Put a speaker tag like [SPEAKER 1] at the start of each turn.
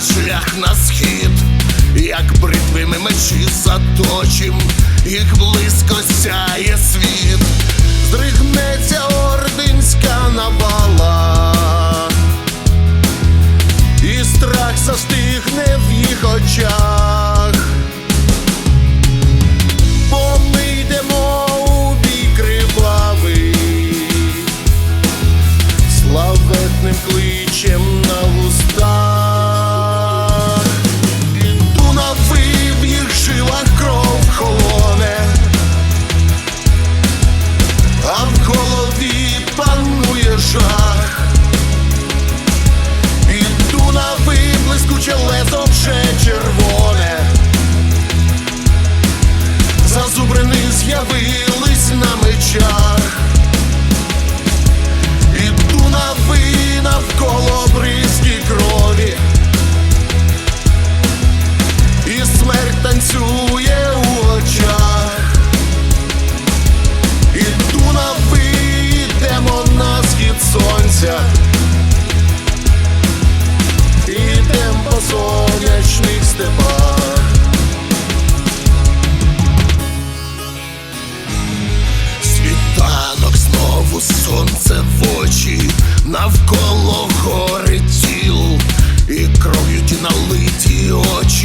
[SPEAKER 1] шлях на схід, як бритви ми мечі заточим, їх близько сяє світ, здригнеться ординська навала, і страх застигне в їх очах. очі.